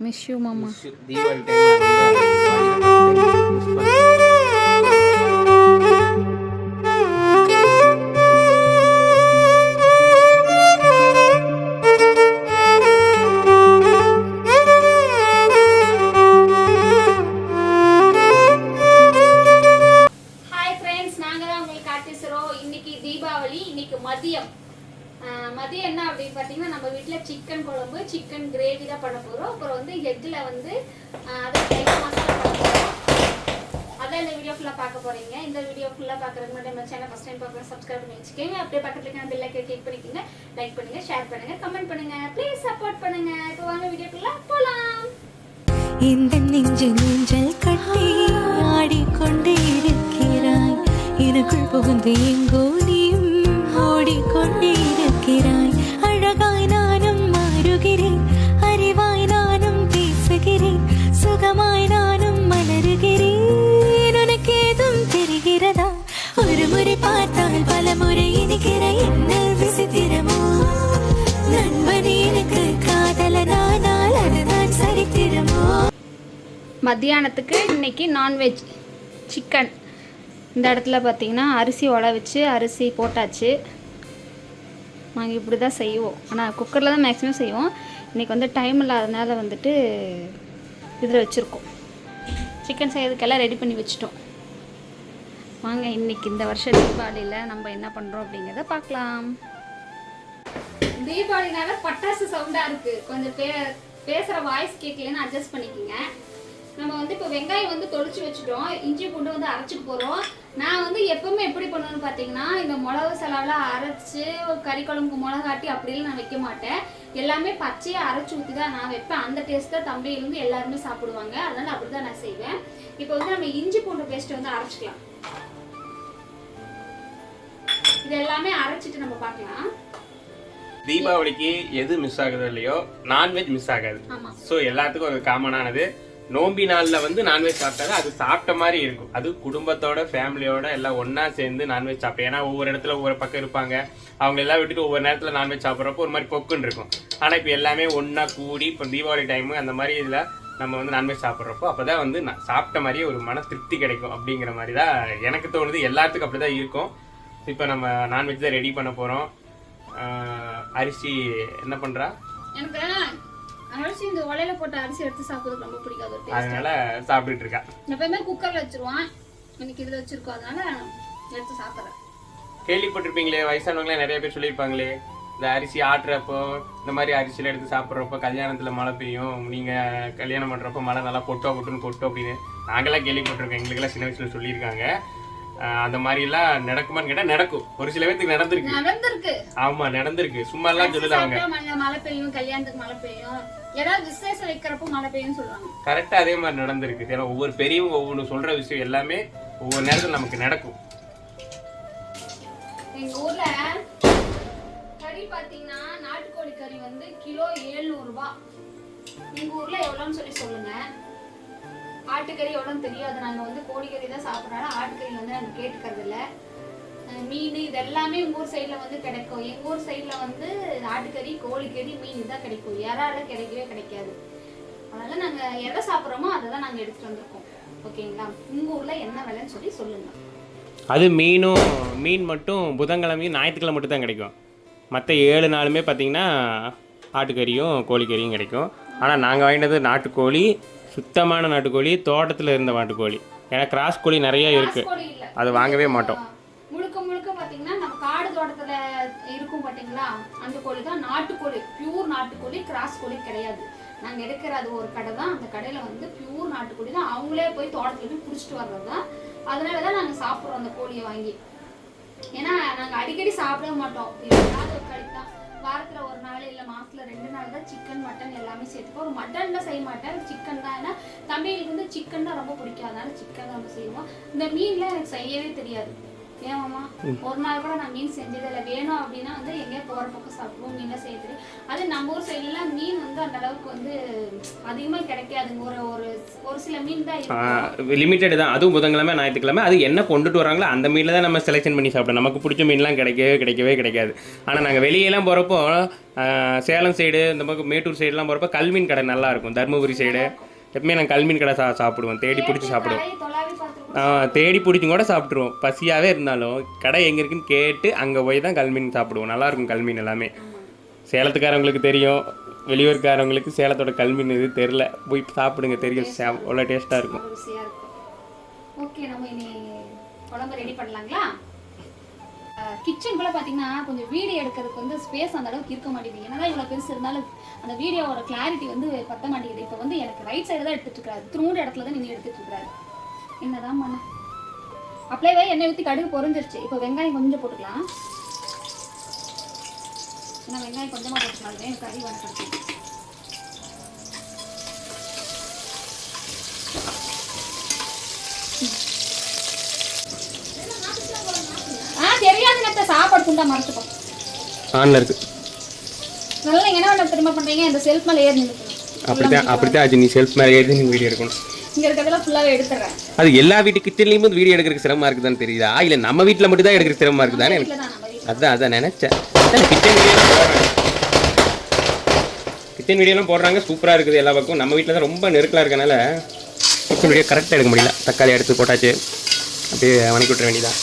Miss you மாமா Deepavali time subscribe பண்ணி வச்சுக்கோங்க. அப்படியே பக்கத்தில் இருக்க பெல் கிளிக் பண்ணிக்கோங்க. லைக் பண்ணுங்க ஷேர் பண்ணுங்க கமெண்ட் பண்ணுங்க. ப்ளீஸ் சப்போர்ட் பண்ணுங்க. இப்போ வாங்க வீடியோக்குள்ள போகலாம் இந்த நெஞ்சு நெஞ்சல் கட்டி ஆடிக்கொண்டே இருக்கிறாய். எனக்குள் புகுந்து எங்கோ முறை இனிக்கிற என்ன விசித்திரமோ? நண்பன் எனக்கு காதலனானால் அதுதான் சரித்திரமோ? மத்தியானத்துக்கு இன்னைக்கு நான்வெஜ் சிக்கன் இந்த இடத்துல பார்த்தீங்கன்னா அரிசி உல வச்சு அரிசி போட்டாச்சு. நாங்கள் இப்படி தான் செய்வோம் ஆனால் குக்கரில் தான் மேக்ஸிமம் செய்வோம். இன்றைக்கி வந்து டைம் இல்லாதனால வந்துட்டு இதில் வச்சுருக்கோம். சிக்கன் செய்யறதுக்கெல்லாம் ரெடி பண்ணி வச்சுட்டோம். வாங்க இன்னைக்கு இந்த வருஷம் தீபாவளியில் நம்ம என்ன பண்ணுறோம் அப்படிங்கிறத பார்க்கலாம். தீபாவளினால பட்டாசு சவுண்டாக இருக்குது கொஞ்சம் பே பேசுகிற வாய்ஸ் கேட்கலன்னு அட்ஜஸ்ட் பண்ணிக்கோங்க. நம்ம வந்து இப்போ வெங்காயம் வந்து தொளிச்சு வச்சுட்டோம். இஞ்சி பூண்டு வந்து அரைச்சிட்டு போகிறோம் நான் வந்து எப்பவுமே எப்படி பண்ணுவேன்னு பார்த்தீங்கன்னா இந்த மிளகு செலவெல்லாம் அரைச்சு கறி குழம்புக்கு மிளகாட்டி அப்படிலாம் நான் வைக்க மாட்டேன். எல்லாமே பச்சையாக அரைச்சி ஊற்றி தான் நான் வைப்பேன். அந்த டேஸ்ட் தான் தம்பியிலேருந்து எல்லாருமே சாப்பிடுவாங்க. அதனால அப்படி தான் நான் செய்வேன். இப்போ வந்து நம்ம இஞ்சி பூண்டு பேஸ்ட் வந்து அரைச்சிக்கலாம். இது எல்லாமே அரைச்சிட்டு நம்ம பார்க்கலாம். தீபாவளிக்கு எது மிஸ் ஆகுதோ இல்லையோ நான்வெஜ் மிஸ் ஆகாது. ஸோ எல்லாத்துக்கும் ஒரு காமனானது நோம்பி நாளில் வந்து நான்வெஜ் சாப்பிட்டாலும் அது சாப்பிட்ட மாதிரி இருக்கும். அது குடும்பத்தோட ஃபேமிலியோட எல்லாம் ஒன்றா சேர்ந்து நான்வெஜ் சாப்பிட்டேன் ஏன்னா ஒவ்வொரு இடத்துல ஒவ்வொரு பக்கம் இருப்பாங்க. அவங்க எல்லாம் விட்டுட்டு ஒவ்வொரு நேரத்தில் நான்வெஜ் சாப்பிட்றப்போ ஒரு மாதிரி பொக்குன்னு இருக்கும். ஆனால் இப்போ எல்லாமே ஒன்றா கூடி இப்போ தீபாவளி டைமு அந்த மாதிரி இதில் நம்ம வந்து நான்வெஜ் சாப்பிட்றப்போ அப்போ தான் வந்து நான் சாப்பிட்ட மாதிரியே ஒரு மன திருப்தி கிடைக்கும் அப்படிங்கிற மாதிரி தான் எனக்கு தோணுது. எல்லாத்துக்கும் அப்படி தான் இருக்கும். இப்போ நம்ம நான்வெஜ் தான் ரெடி பண்ண போகிறோம் அரிசி என்ன பண்ணுறா எனக்கு அரிசி இந்த உலையில போட்ட அரிசி எடுத்து சாப்பிடுறது ரொம்ப பிடிக்காது. அதனால சாப்பிட்டுட்டு இருக்கா. எப்பயுமே குக்கர்ல வச்சிருவான் இன்னைக்கு இதுல வச்சிருக்கோம் அதனால எடுத்து சாப்பிட்றேன். கேள்விப்பட்டிருப்பீங்களே வயசானவங்களே நிறைய பேர் சொல்லியிருப்பாங்களே இந்த அரிசி ஆட்டுறப்போ இந்த மாதிரி அரிசியில் எடுத்து சாப்பிட்றப்போ கல்யாணத்தில் மழை பெய்யும் நீங்கள் கல்யாணம் பண்ணுறப்போ மழை நல்லா பொட்டோ பொட்டுன்னு கொட்டும் அப்படின்னு. நாங்களாம் கேள்விப்பட்டிருக்கோம் எங்களுக்கெல்லாம் சின்ன வயசில் சொல்லியிருக்காங்க. அந்த மாதிரிலாம் நடக்குமான்னு கேட்டால் நடக்கும். ஒரு சில பேர்த்துக்கு நடந்திருக்கு. நடந்திருக்கு. ஆமாம் நடந்திருக்கு. சொல்லல அவங்க. சாப்பிட்டா மழை பெய்யும் கல்யாணத்துக்கு மழை பெய்யும். ஏதாவது விசேஷம் வைக்கிறப்போ மழை பெய்யும் சொல்லுவாங்க. கரெக்டாக அதே மாதிரி நடந்திருக்கு. ஏன்னா ஒவ்வொரு பெரியவங்க ஒவ்வொன்று சொல்கிற விஷயம் எல்லாமே ஒவ்வொரு நேரத்தில் நமக்கு நடக்கும். எங்க ஊர்ல கறி பாத்தீங்கன்னா நாட்டுக்கோழி கறி வந்து கிலோ 700 ரூபாய் எங்க ஊர்ல எவ்வளோன்னு சொல்லி சொல்லுங்க. ஆட்டுக்கறி எவ்வளோன்னு தெரியாது. நாங்கள் வந்து கோழிக்கறி தான் சாப்பிட்றோம் ஆட்டுக்கறி வந்து நாங்கள் கேட்டுக்கிறது இல்லை மீன் இது எல்லாமே ஊர் சைடில் வந்து கிடைக்கும். எங்கள் ஊர் சைடில் வந்து ஆட்டுக்கறி கோழிக்கறி மீன் தான் கிடைக்கும். இறால கிடைக்கவே கிடைக்காது. அதனால் நாங்கள் எதை சாப்பிட்றோமோ அதை தான் நாங்கள் எடுத்துகிட்டு வந்திருக்கோம். ஓகேங்களா? உங்கள் ஊரில் என்ன விலைன்னு சொல்லி சொல்லுங்கள் அது மீனும் மீன் மட்டும் புதன்கிழமையும் ஞாயிற்றுக்கிழமை மட்டும் தான் கிடைக்கும். மற்ற ஏழு நாளுமே பார்த்தீங்கன்னா ஆட்டுக்கறியும் கோழிக்கறியும் கிடைக்கும். ஆனால் நாங்கள் வாங்கினது நாட்டுக்கோழி சுத்தமான நாட்டுக்கோழி தோட்டத்தில் இருந்த நாட்டுக்கோழி ஏன்னா கிராஸ் கோழி நிறைய இருக்குது அது வாங்கவே மாட்டோம். முழுக்க முழுக்க பாத்தீங்கன்னா நம்ம காடு தோட்டத்துல இருக்கும் பாத்தீங்களா? அந்த கோழி தான் நாட்டுக்கோழி. பியூர் நாட்டுக்கோழி கிராஸ் கோழி கிடையாது. நாங்க எடுக்கிற அது ஒரு கடை தான். அந்த கடையில வந்து பியூர் நாட்டுக்கோழி தான். அவங்களே போய் தோட்டத்துல போய் புடிச்சிட்டு வர்றது தான். அதனாலதான் நாங்க சாப்பிடுறோம் அந்த கோழியை வாங்கி. ஏன்னா நாங்க அடிக்கடி சாப்பிடவே மாட்டோம். ஏதாவது ஒரு கறி தான். வாரத்துல ஒரு நாள் இல்ல மாசத்துல ரெண்டு நாள் தான் சிக்கன் மட்டன் எல்லாமே சேர்த்துப்போம். ஒரு செய்ய மாட்டேன். சிக்கன் தான் ஏன்னா தம்பிகளுக்கு வந்து சிக்கன் தான் ரொம்ப பிடிக்கும். அதனால சிக்கன் தான் நம்ம செய்வோம். இந்த மீன்லாம் எனக்கு செய்யவே தெரியாது. ஏன் மாமா? ஒரு நாள் கூட நான் மீன் செஞ்சதே இல்லை வேணும் அப்படின்னா வந்து எங்கேயா போற பக்கம் சாப்பிடுவோம் மீன்லாம் செய்ய தெரியும். அது நம்ம ஊர் சைடுலாம் மீன் வந்து அந்த அளவுக்கு வந்து அதிகமா கிடைக்காதுங்க. ஒரு ஒரு ஒரு சில மீன் தான் லிமிட்டட் தான். அதுவும் புதன்கிழமை ஞாயிற்றுக்கிழமை. அது என்ன கொண்டுட்டு வராங்களோ அந்த மீனில் தான் நம்ம செலெக்ஷன் பண்ணி சாப்பிடணும். நமக்கு பிடிச்ச மீன்லாம் கிடைக்கவே கிடைக்கவே கிடைக்காது. ஆனால் நாங்கள் வெளியெல்லாம் போகிறப்போ சேலம் சைடு இந்த பக்கம் மேட்டூர் சைடுலாம் போகிறப்ப கல்மீன் கடை நல்லா இருக்கும். தருமபுரி சைடு எப்பவுமே நாங்கள் கல்மீன் கடை சா சாப்பிடுவோம். தேடி பிடிச்சி சாப்பிடுவோம். தேடி பிடிச்சும் கூட சாப்பிட்ருவோம் பசியாகவே இருந்தாலும் கடை எங்கே இருக்குன்னு கேட்டு அங்கே போய் தான் கல்மீன் சாப்பிடுவோம். நல்லாயிருக்கும் கல்மீன் எல்லாமே. சேலத்துக்காரவங்களுக்கு தெரியும். வெளியூர்காரவங்களுக்கு சேலத்தோட கல்மீன் இது தெரில போய் சாப்பிடுங்க தெரியும். அவ்வளோ டேஸ்ட்டாக இருக்கும். ஓகே நம்ம இனி குழம்பு ரெடி பண்ணலாங்களா? கிச்சனுக்குள்ள பார்த்தீங்கன்னா கொஞ்சம் வீடியோ எடுக்கிறதுக்கு வந்து ஸ்பேஸ் அந்த அளவுக்கு இருக்க மாட்டேங்குது. என்னதான் இவ்வளோ பெருசு இருந்தாலும் அந்த வீடியோவோட கிளாரிட்டி வந்து பத்த மாட்டேங்குது. இப்போ வந்து எனக்கு ரைட் சைடு தான் எடுத்துட்டு இருக்காரு திரும்ப இடத்துல தான் நின்று எடுத்துட்டு இருக்காரு என்னதான் பண்ண? அப்படியே வை எண்ணெய் ஊற்றி கடுகு பொரிஞ்சிருச்சு. இப்போ வெங்காயம் கொஞ்சம் போட்டுக்கலாம். ஏன்னா வெங்காயம் கொஞ்சமாக போட்டுக்கலாமே கறி நத்த. சாப்பாடு துண்டா மறைச்சுப்போம் ஆனில் இருக்குது நல்லா என்ன பண்ண திரும்ப பண்றீங்க? இந்த செல்ஃப் மேல ஏறி நின்னுக்கணும். அப்படித்தான் அப்படித்தான் ஆச்சு நீ செல்ஃப் மேலே ஏறி நீ வீடியோ எடுக்கணும். இங்க இருக்கிறதெல்லாம் ஃபுல்லாவே எடுத்துறேன் அது எல்லா வீட்டு கிச்சன்லேயும் வீடியோ எடுக்கிறதுக்கு சிரமமாக இருக்குதான்னு தெரியுதா? இல்லை நம்ம வீட்டில் மட்டும் தான் எடுக்கிறதுக்கு சிரமமாக இருக்குதானே. அதான் அதான் நினச்சேன். கிச்சன் வீடியோ கிச்சன் வீடியோலாம் போடுறாங்க. சூப்பராக இருக்குது எல்லா பக்கம் நம்ம வீட்டில் தான் ரொம்ப நெருக்கலாக இருக்கனால கிச்சன் வீடியோ கரெக்டாக எடுக்க முடியல. தக்காளி எடுத்து போட்டாச்சு. அப்படியே வணக்கி விட்டுற வேண்டியதான்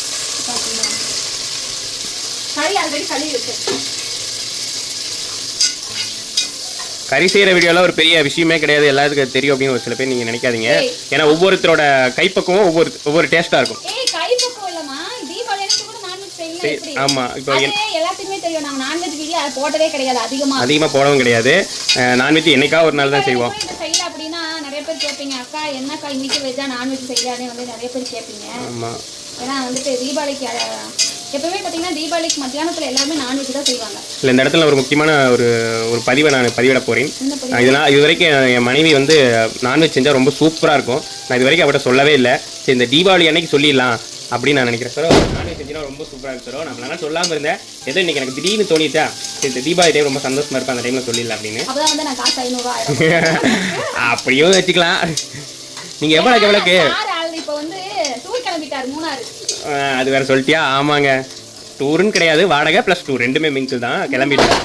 கறி செய்கிற வீடியோலாம் ஒரு பெரிய விஷயமே கிடையாது. எல்லாத்துக்கும் தெரியும் அப்படின்னு ஒரு சில பேர் நீங்கள் நினைக்காதீங்க. ஏன்னா ஒவ்வொருத்தரோட கைப்பக்கமும் ஒவ்வொரு ஒவ்வொரு டேஸ்ட்டாக இருக்கும். ஏய் கை பக்கம் இல்லம்மா. தீபாவளி அன்னைக்கு கூட நான்வெஜ் செய்யலாம் சரி, எப்படி? ஆமா, இப்போ அதிகமாக போடவும் கிடையாது. நான்வெஜ் என்னைக்கா ஒரு நாள் தான் செய்வோம். நிறைய பேர் கேட்பீங்க அக்கா என்னக்கா இன்னைக்கு வெஜ்ஜா நான்வெஜ் செய்யாதே வந்து நிறைய பேர் கேட்பீங்க. ஆமாம் ஏன்னா வந்துட்டு தீபாவளிக்கு எப்பவுமே பார்த்தீங்கன்னா தீபாவளிக்கு மத்தியானத்துல எல்லாமே நான்வெஜ் தான் செய்வாங்க. இல்லை இந்த இடத்துல ஒரு முக்கியமான ஒரு ஒரு பதிவை நான் பதிவிட போகிறேன் இதனால் இது வரைக்கும் என் மனைவி வந்து நான்வெஜ் செஞ்சால் ரொம்ப சூப்பராக இருக்கும். நான் இது வரைக்கும் அவர்கிட்ட சொல்லவே இல்லை. சரி இந்த தீபாவளி அன்னைக்கு சொல்லிடலாம் அப்படின்னு நான் நினைக்கிறேன். சார் நான்வெஜ் செஞ்சுனா ரொம்ப சூப்பராக இருக்கு சார் நான் நான் சொல்லாமல் இருந்தேன். ஏதோ இன்னைக்கு எனக்கு திடீர்னு தோணிச்சா சரி இந்த தீபாவளி டைம் ரொம்ப சந்தோஷமா இருப்பேன் அந்த டைமில் சொல்லிடலாம் அப்படின்னு. அப்படியும் வச்சுக்கலாம். நீங்கள் எவ்வளோக்கு எவ்வளோக்கு சார் ஆல்ரெடி இப்போ வந்து டூர் கிளம்பிட்டாரு மூணாறு அது வேற சொல்லிட்டியா? ஆமாங்க. டூருன்னு கிடையாது. வாடகை ப்ளஸ் டூ ரெண்டுமே மிங்கிள் தான். கிளம்பிட்டேன்.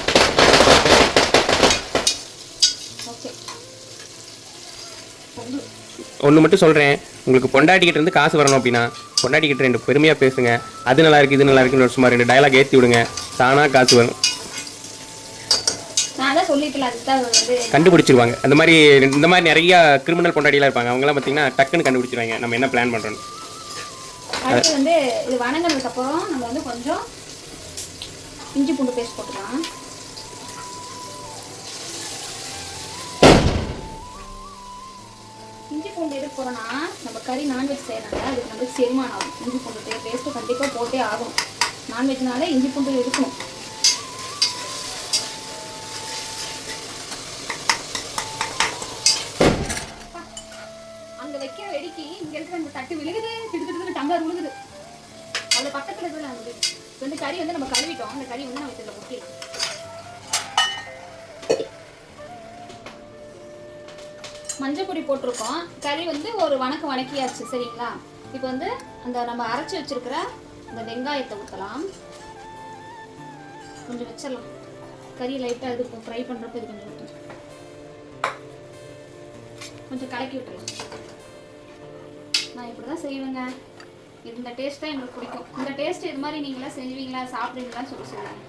ஒன்று மட்டும் சொல்கிறேன் உங்களுக்கு பொண்டாட்டிக்கிட்ட இருந்து காசு வரணும் அப்படின்னா பொண்டாட்டிக்கிட்ட ரெண்டு பெருமையாக பேசுங்க. அது நல்லா இருக்கு இது நல்லா இருக்குன்னு சும்மா ரெண்டு டயலாக் ஏற்றி விடுங்க. தானாக காசு வரும். கண்டுபிடிச்சிருவாங்க. அந்த மாதிரி இந்த மாதிரி நிறைய கிரிமினல் பொண்டாட்டிலாம் இருப்பாங்க. அவங்களாம் பார்த்தீங்கன்னா டக்குன்னு கண்டுபிடிச்சிருவாங்க. நம்ம என்ன பிளான் பண்ணுறோம் அடுத்து வந்து இது வணங்கினதுக்கு அப்புறம் நம்ம வந்து கொஞ்சம் இஞ்சி பூண்டு பேஸ்ட் போட்டுக்கலாம். இஞ்சி பூண்டு எதுக்கு போறோம்னா நம்ம கறி நான்வெஜ் செய்யறாங்க அதுக்கு நம்மளுக்கு செரிமானம் ஆகும். இஞ்சி பூண்டு பேஸ்ட்டு கண்டிப்பாக போட்டே ஆகும் நான்வெஜ்னால இஞ்சி பூண்டு இருக்கணும் வைக்க வெடிக்கி வெடிக்கு இங்க இருக்கிற அந்த தட்டு விழுகுது திடுத்துட்டு டம்ளர் விழுகுது அது பக்கத்துல இருக்கிற அந்த வந்து கறி வந்து நம்ம கழுவிட்டோம். அந்த கறி வந்து நம்ம இதில் கொட்டிடலாம். மஞ்சள் பொடி போட்டிருக்கோம். கறி வந்து ஒரு வணக்கம் வணக்கியாச்சு சரிங்களா? இப்போ வந்து அந்த நம்ம அரைச்சி வச்சிருக்கிற அந்த வெங்காயத்தை ஊற்றலாம் கொஞ்சம் வச்சிடலாம். கறி லைட்டாக இது ஃப்ரை பண்ணுறப்ப இது கொஞ்சம் கொஞ்சம் கலக்கி விட்டுறலாம் நான் இப்படி தான் செய்வேங்க. இந்த டேஸ்ட் தான் எங்களுக்கு பிடிக்கும். இந்த டேஸ்ட் இது மாதிரி நீங்களாம் செஞ்சுவீங்களா சாப்பிடுவீங்களான்னு சொல்லி சொல்லுவாங்க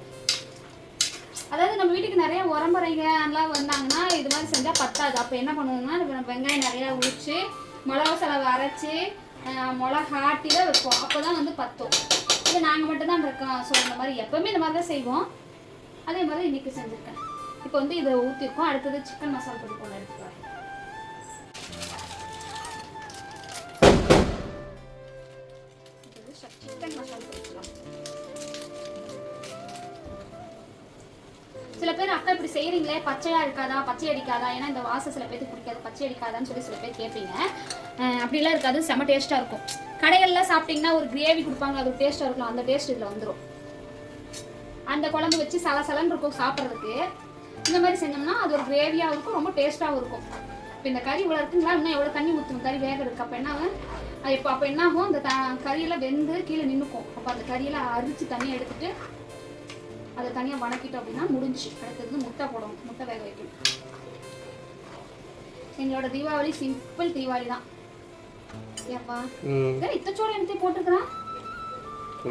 அதாவது நம்ம வீட்டுக்கு நிறைய உரம்பரைங்க எல்லாம் வந்தாங்கன்னா இது மாதிரி செஞ்சால் பத்தாது. அப்போ என்ன பண்ணுவோம்னா நம்ம வெங்காயம் நிறையா உரிச்சு மிளகா செலவு அரைச்சி அஹ், மிளகா ஆட்டி தான் வைப்போம். அப்போ தான் வந்து பத்தும். இது நாங்கள் மட்டும்தான் இருக்கோம். ஸோ இந்த மாதிரி எப்போவுமே இந்த மாதிரி தான் செய்வோம். அதே மாதிரி இன்னைக்கு செஞ்சுருக்கேன். இப்போ வந்து இதை ஊற்றிருக்கோம் அடுத்தது சிக்கன் மசாலா பொடி போல எடுத்துக்கிறேன் சிக்கன் மசாலா போட்டுக்கலாம் சில பேர் அக்கா இப்படி செய்யறீங்களே பச்சையா இருக்காதா பச்சை அடிக்காதா? ஏன்னா இந்த வாசம் சில பேருக்கு பிடிக்காது பச்சை அடிக்காதான்னு சொல்லி சில பேர் கேட்பீங்க அப்படிலாம் இருக்காது செம்ம டேஸ்டா இருக்கும். கடைகள்ல சாப்பிட்டீங்கன்னா ஒரு கிரேவி கொடுப்பாங்க அது டேஸ்டா இருக்கும் அந்த டேஸ்ட் இதுல வந்துடும் அந்த குழம்பு வச்சு சலசலன்னு இருக்கும் சாப்பிட்றதுக்கு. இந்த மாதிரி செஞ்சோம்னா அது ஒரு கிரேவியாகவும் இருக்கும் ரொம்ப டேஸ்ட்டாகவும் இருக்கும். இப்போ இந்த கறி இவ்வளோ இருக்குங்களா? இன்னும் எவ்வளோ தண்ணி ஊற்றணும் கறி வேகிறதுக்கு அப்போ என்ன அது இப்போ அப்போ என்ன ஆகும் அந்த த கறியெல்லாம் வெந்து கீழே நின்றுக்கும் அப்போ அந்த கறியெல்லாம் அரிச்சு தனியாக எடுத்துட்டு அதை தனியாக வணக்கிட்டோம் அப்படின்னா முடிஞ்சு அடுத்தது முட்டை போடணும். முட்டை வேக வைக்கணும். எங்களோட தீபாவளி சிம்பிள் தீபாவளி தான். ஏப்பா இத்தச்சோடு எனக்கு போட்டுக்கிறான்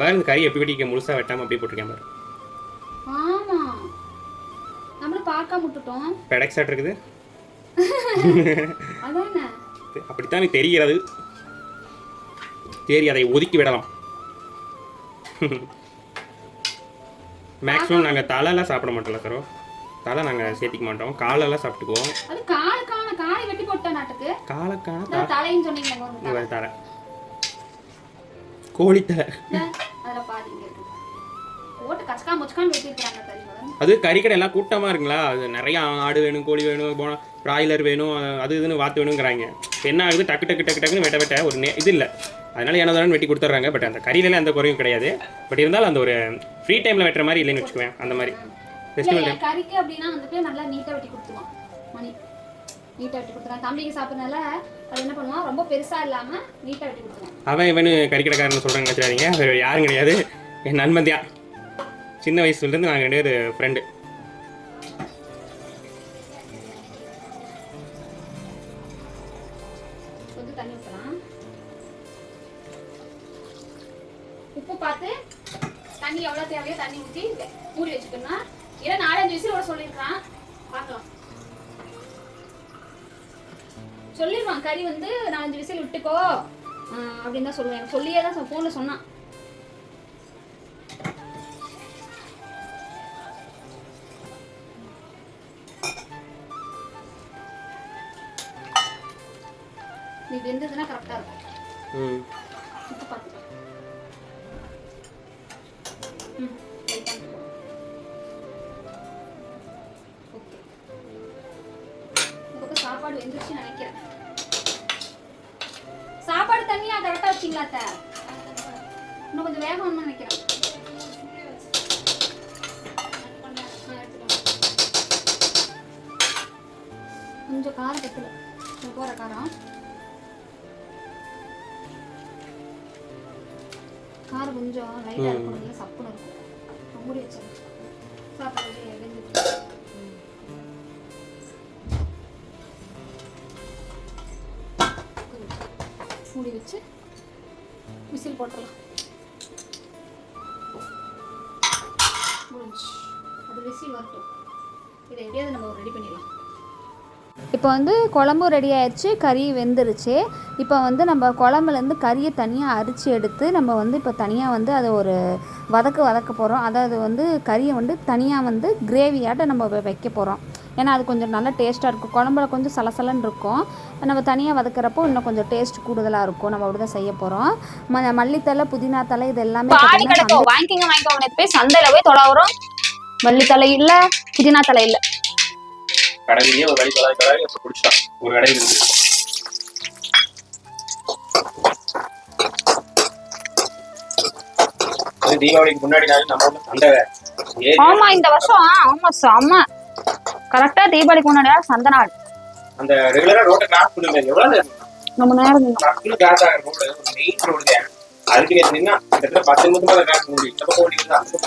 வேறு இந்த கறி எப்படி வெட்டிக்க முழுசாக வெட்டாமல் அப்படியே போட்டிருக்கேன் பாரு. ஆமா. நம்மளும் பார்க்காம விட்டுட்டோம். பெடக்ஸாட் இருக்குது. அதானே? அப்படித்தான் தெரிகிறது சரி அதை ஒதுக்கி விடலாம். மேக்ஸிமம் நாங்கள் தலைலாம் சாப்பிட மாட்டோம்ல சரோ தலை நாங்கள் சேர்த்திக்க மாட்டோம். காலெல்லாம் சாப்பிட்டுக்குவோம். அது காலுக்கான தலை. தலை. கோழித்தலை அது கறிக்கடை எல்லாம் கூட்டமாக இருக்குங்களா? அது நிறைய ஆடு வேணும் கோழி வேணும் போன ப்ராய்லர் வேணும் அது இதுன்னு வாத்து வேணுங்கிறாங்க. என்ன ஆகுது? டக்கு டக்கு டக்கு டக்குன்னு வெட்ட வெட்ட ஒரு இது இல்லை. அதனால ஏனதானு வெட்டி கொடுத்துட்றாங்க. பட் அந்த கறியிலலாம் எந்த குறையும் கிடையாது. பட் இருந்தாலும் அந்த ஒரு ஃப்ரீ டைமில் வெட்டுற மாதிரி இல்லைன்னு வச்சுக்குவேன். அந்த மாதிரி. ஃபெஸ்டிவல் இல்ல கறிக்கு அப்படின்னா வந்துட்டு நல்லா நீட்டா வெட்டி கொடுத்துருவான். மணி. நீட்டா வெட்டி கொடுத்துருவான். தம்பிக்கு சாப்பிட்றதுனால அது என்ன பண்ணுவான்? ரொம்ப பெருசா இல்லாம நீட்டா வெட்டி கொடுத்துருவான். அவன் இவனு கறிக்கடைக்காரன்னு சொல்கிறாங்க வேறு யாரும் கிடையாது. என் நண்பன் தான் சின்ன வயசுலேருந்து நாங்கள் ரெண்டு பேர் ஃப்ரெண்டு நீ வெந்ததுன்னா கரெக்டாக இருக்கும். காரம் கொஞ்சம் லைட்டாக இருக்கணும் இல்லை சப்புன்னு இருக்கும். மூடி வச்சிருங்க சாப்பாடு வெந்துட்டு மூடி வச்சு விசில் போட்டுடலாம். முடிஞ்சு அது விசில் வரட்டும். இதை எப்படியாவது நம்ம ரெடி பண்ணிடலாம். இப்போ வந்து குழம்பு ரெடி ஆயிடுச்சு கறி வெந்துருச்சு. இப்போ வந்து நம்ம குழம்புலேருந்து கறியை தனியாக அரிச்சு எடுத்து நம்ம வந்து இப்போ தனியாக வந்து அதை ஒரு வதக்கு வதக்க போகிறோம் அதாவது வந்து கறியை வந்து தனியாக வந்து கிரேவியாட்ட நம்ம வைக்க போகிறோம் ஏன்னா அது கொஞ்சம் நல்லா டேஸ்ட்டாக இருக்கும். குழம்புல கொஞ்சம் சலசலன்னு இருக்கும். நம்ம தனியாக வதக்குறப்போ இன்னும் கொஞ்சம் டேஸ்ட் கூடுதலாக இருக்கும். நம்ம அப்படி தான் செய்ய போகிறோம் ம மல்லித்தலை புதினா தலை இது எல்லாமே வாங்கிக்கோங்க வாங்கிக்கோங்க. போய் சந்தையில போய் தொட வரும். மல்லித்தலை இல்ல புதினா தலை இல்ல. கடையிலேயே ஒரு கடை தொள்ளாயிரம் தொள்ளாயிரம் இப்போ பிடிச்சிட்டான் ஒரு கடை இருந்து. தீபாவளிக்கு முன்னாடி நாள் நம்ம ஊர்ல வேற. ஆமா இந்த வருஷம் ஆமா செம்ம. கரெக்டா தீபாவளிக்கு முன்னாடியா சந்தை நாள். அந்த ரெகுலரா ரோட்டை கிராஸ் பண்ணுங்க எவ்வளவு நம்ம நேரம் கிராஸ் ஆகிற ரோடு மெயின் அதுக்கு நேற்று நின்னா கிட்டத்தட்ட பத்து நிமிஷம் தான் கிராஸ் பண்ண முடியும் இந்த பக்கம் அந்த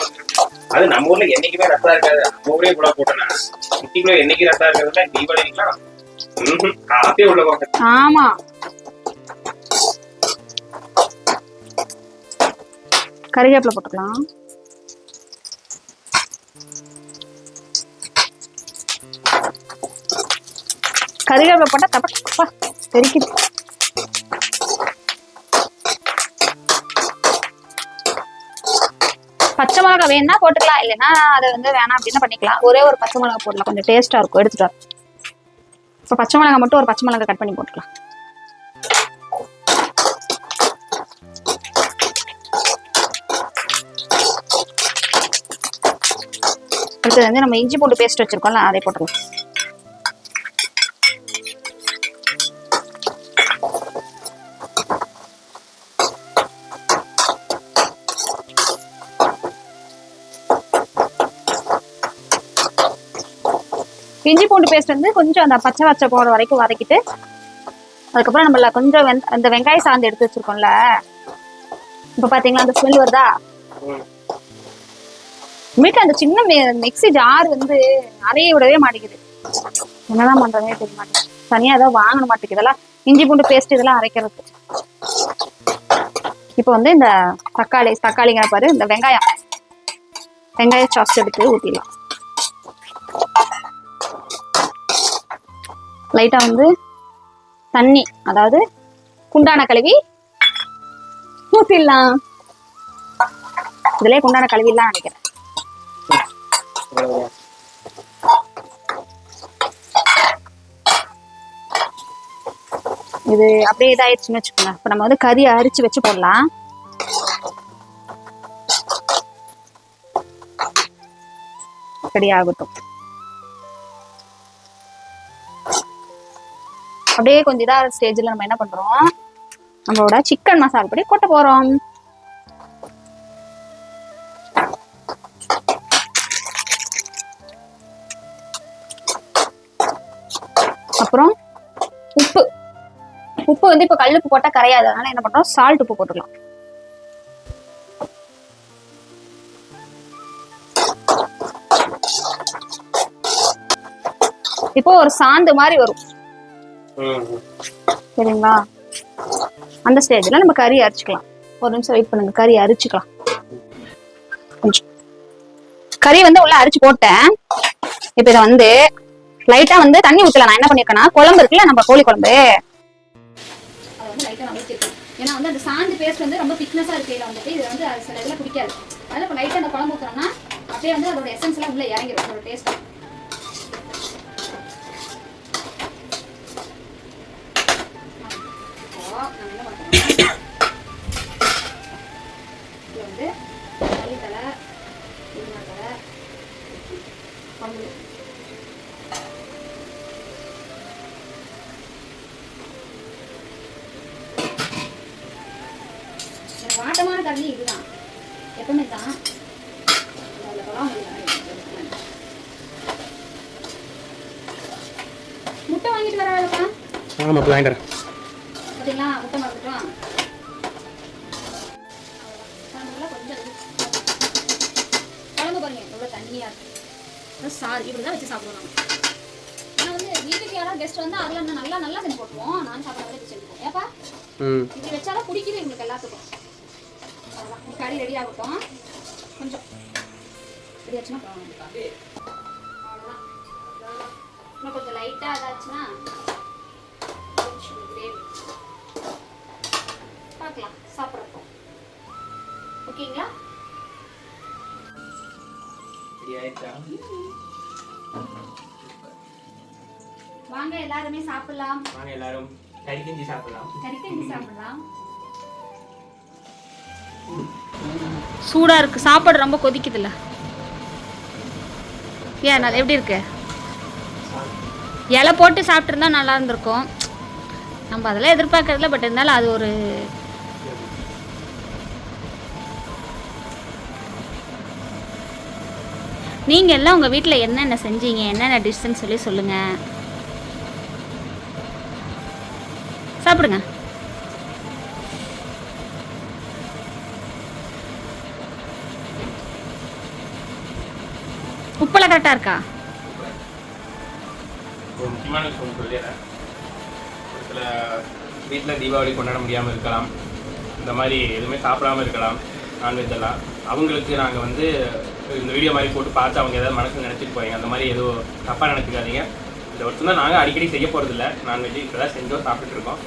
அது நம்ம ஊர்ல என்னைக்குமே ரத்தா இருக்காது. நம்ம ஊரே கூட போட்டேன்னா சிட்டிக்குள்ள என்னைக்கு ரத்தா இருக்கிறதுல தீபாவளிக்குலாம் ம்ஹும், உள்ள போட்டேன் ஆமா. கறிவேப்பிலை போட்டுக்கலாம். கறிவேப்பிலை போட்டா தப்பா. தெரிக்குது. பச்சை மிளகா வேணும்னா போட்டுக்கலாம். இல்லைன்னா அதை வந்து வேணாம் அப்படின்னு பண்ணிக்கலாம். ஒரே ஒரு பச்சை மிளகா போடலாம். கொஞ்சம் டேஸ்டா இருக்கும். எடுத்துட்டு வர இப்போ பச்சை மிளகா மட்டும் ஒரு பச்சை மிளகா கட் பண்ணி போட்டுக்கலாம். அடுத்தது வந்து நம்ம இஞ்சி பூண்டு பேஸ்ட் வச்சிருக்கோம்ல அதை போட்டுக்கலாம். இஞ்சி பூண்டு பேஸ்ட் வந்து கொஞ்சம் அந்த பச்சை பச்சை போகிற வரைக்கும் வதக்கிட்டு அதுக்கப்புறம் நம்மள கொஞ்சம் வெந்த அந்த வெங்காய சாந்து எடுத்து வச்சிருக்கோம்ல இப்போ பார்த்தீங்களா அந்த ஸ்மெல் வருதா? வீட்டில் அந்த சின்ன மிக்ஸி ஜார் வந்து அரைய விடவே மாட்டேங்குது. என்னதான் பண்றதே தெரிய மாட்டேங்குது. தனியா ஏதோ வாங்கணும் மாட்டேங்குது. இதெல்லாம் இஞ்சி பூண்டு பேஸ்ட் இதெல்லாம் அரைக்கிறது. இப்போ வந்து இந்த தக்காளி தக்காளிங்கிற பாரு இந்த வெங்காயம். வெங்காய சாஸ் எடுத்து ஊற்றிடலாம் லைட்டாக வந்து தண்ணி அதாவது குண்டான கழுவி ஊற்றிடலாம் இதுலயே குண்டான கழுவிடலாம் நினைக்கிறேன். இது அப்படியே இதாயிடுச்சுன்னு வச்சுக்கோங்க. இப்போ நம்ம வந்து கறி அரிச்சு வச்சு போடலாம். ரெடி ஆகட்டும். அப்படியே கொஞ்சம் இதாக ஸ்டேஜில் நம்ம என்ன பண்றோம்? நம்மளோட சிக்கன் மசாலா படி கொட்ட போறோம். அப்புறம் உப்பு. உப்பு வந்து இப்போ கல்லுப்பு போட்டா கரையாது. அதனால என்ன பண்றோம்? சால்ட் உப்பு போட்டுக்கலாம். இப்போ ஒரு சாந்து மாதிரி வரும். சரிங்களா? அந்த ஸ்டேஜ்ல நம்ம கறி அரைச்சிக்கலாம். ஒரு நிமிஷம் வெயிட் பண்ணுங்க. கறி அரைச்சிக்கலாம். கறி வந்து உள்ள அரைச்சு போட்டேன். இப்போ இதை வந்து லைட்டா வந்து தண்ணி ஊத்தல. நான் என்ன பண்ணிருக்கேன்னா குழம்பு இருக்குல்ல நம்ம கோழி குழம்பு. அது வந்து லைட்டா நம்ம ஏன்னா வந்து அந்த சாந்து பேஸ்ட் வந்து ரொம்ப திக்னஸா இருக்கையில வந்துட்டு இது வந்து அது சில இதெல்லாம் பிடிக்காது அதனால இப்போ லைட்டா அந்த குழம்பு ஊத்துறோம்னா அப்படியே வந்து அதோட எசன்ஸ் எல்லாம் உள்ள இறங்கிடும் அதோட டேஸ்ட் இப்போ நம்ம என்ன பண்றோம்னா இது வந்து மல்லித்தலை புதினாத்தலை தலை வாட்டமான தண்ணி இதுதான் எப்பவுமே தான் முட்டை வாங்கிட்டு வர வேலைப்பா ஆமாம் வாங்கிட்டு வரேன். கெஸ்ட் வந்து அதில் என்ன நல்லா நல்லா செஞ்சு போட்டுருவோம். நான் சாப்பிட்றதே வச்சு செஞ்சுப்போம் ஏப்பா? ம். இப்படி வச்சாலும் பிடிக்குது எங்களுக்கு எல்லாத்துக்கும். கறி ரெடி ஆகட்டும். கொஞ்சம். ரெடி ஆச்சுன்னா இன்னும் கொஞ்சம் லைட்டாக இதாச்சுன்னா கிரேவி பார்க்கலாம். சாப்பிட்றப்போ. ஓகேங்களா? வாங்க எல்லாருமே சாப்பிடலாம். வாங்க எல்லாரும் கறி கஞ்சி சாப்பிடலாம். கறிக்கஞ்சி சாப்பிடலாம். சூடா இருக்கு. சாப்பாடு ரொம்ப கொதிக்குதுல்ல. ஏன் நல்லா எப்படி இருக்கு? இலை போட்டு சாப்பிட்ருந்தா நல்லா இருந்திருக்கும். நம்ம அதெல்லாம் எதிர்பார்க்கறதில்ல பட் இருந்தாலும் அது ஒரு நீங்க எல்லாம் உங்க வீட்டில் என்னென்ன செஞ்சீங்க? என்னென்ன டிஷ்ஷுன்னு சொல்லி சொல்லுங்க. சாப்பிடுங்க. உப்பெல்லாம் கரெக்டாக இருக்கா? ஒரு முக்கியமான விஷயம் சொல்லிடுறேன். ஒரு சில வீட்டில் தீபாவளி கொண்டாட முடியாமல் இருக்கலாம். இந்த மாதிரி எதுவுமே சாப்பிடாம இருக்கலாம் நான்வெஜ் எல்லாம். அவங்களுக்கு நாங்கள் வந்து இந்த வீடியோ மாதிரி போட்டு பார்த்து அவங்க ஏதாவது மனசு நினச்சிட்டு போவீங்க அந்த மாதிரி எதுவும் தப்பாக நினச்சிக்காதீங்க. இந்த வருஷம் தான் நாங்கள் அடிக்கடி செய்ய போகிறதில்ல நான்வெஜ் இப்போ தான் செஞ்சோம் சாப்பிட்டுட்டு இருக்கோம்.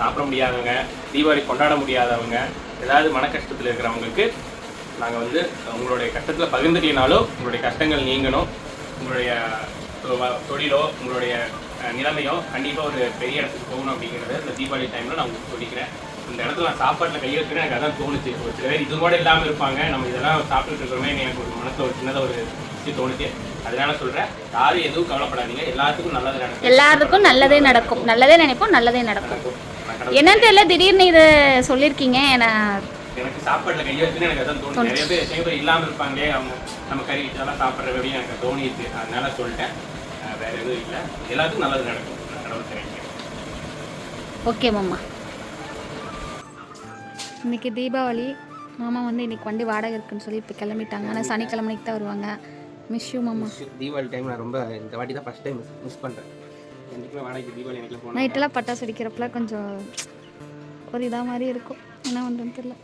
சாப்பிட முடியாதவங்க தீபாவளி கொண்டாட முடியாதவங்க ஏதாவது மன கஷ்டத்தில் இருக்கிறவங்களுக்கு நாங்கள் வந்து உங்களுடைய கஷ்டத்தில் பகிர்ந்துக்கலினாலும் உங்களுடைய கஷ்டங்கள் நீங்கணும். உங்களுடைய தொழிலோ உங்களுடைய நிலைமையோ கண்டிப்பாக ஒரு பெரிய இடத்துக்கு போகணும் அப்படிங்கிறத இந்த தீபாவளி டைமில் நான் உங்களுக்கு சொல்லிக்கிறேன். இந்த இடத்துல நான் சாப்பாட்டில் கை எனக்கு அதான் தோணுச்சு. ஒரு சில பேர் இது கூட இல்லாமல் இருப்பாங்க. நம்ம இதெல்லாம் சாப்பிட்டுட்டு இருக்கிறோமே எனக்கு ஒரு மனசில் ஒரு சின்னதாக ஒரு தோணுச்சு. அதனால சொல்றேன் யாரும் எதுவும் கவலைப்படாதீங்க. எல்லாத்துக்கும் நல்லது நடக்கும். எல்லாருக்கும் நல்லதே நடக்கும். நல்லதே நினைப்போம் நல்லதே நடக்கும். என்னன்னு தெரியல திடீர்னு இது சொல்லியிருக்கீங்க. எனக்கு சாப்பாடுல கை வச்சுன்னு எனக்கு அதான் தோணுது நிறைய பேர் பேர் இல்லாம இருப்பாங்களே அவங்க நம்ம கறி இதெல்லாம் சாப்பிட்ற அப்படின்னு எனக்கு தோணிச்சு அதனால சொல்லிட்டேன். வேற எதுவும் இல்லை. எல்லாத்துக்கும் நல்லது நடக்கும். நான் கடவுள் தெரிவிக்கிறேன் ஓகே மாமா. இன்னைக்கு தீபாவளி. மாமா வந்து இன்னைக்கு வண்டி வாடகை இருக்குன்னு சொல்லி இப்போ கிளம்பிட்டாங்க. ஆனால் சனிக்கிழமைக்கு தான் வருவாங்க. மிஸ் யூ மாமா தீபாவளி டைம் நான் ரொம்ப இந்த வாட்டி தான் ஃபர்ஸ்ட் டைம் மிஸ் பண்றேன். என்றைக்குமே வாடகைக்கு தீபாவளி எனக்கு போனேன் நைட்டெல்லாம் பட்டாசு அடிக்கிறப்பல கொஞ்சம் ஒரு இதாக மாதிரி இருக்கும். என்ன பண்ணுறதுன்னு தெரியல.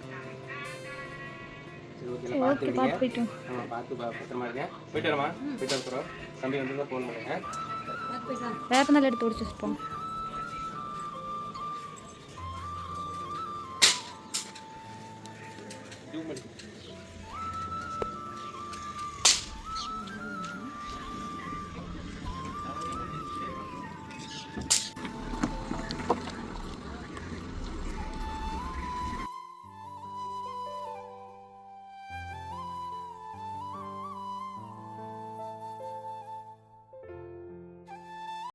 சரி ஓகே ஓகே பார்த்து போயிட்டோம் ஆமாம் பார்த்து பா பத்திரமா இருக்கேன் போயிட்டு வரமா போயிட்டு வரப்போகிறோம் தம்பி வந்து தான் ஃபோன் பண்ணுங்க. வேப்ப நாள் எடுத்து குடிச்சு வச்சுப்போம்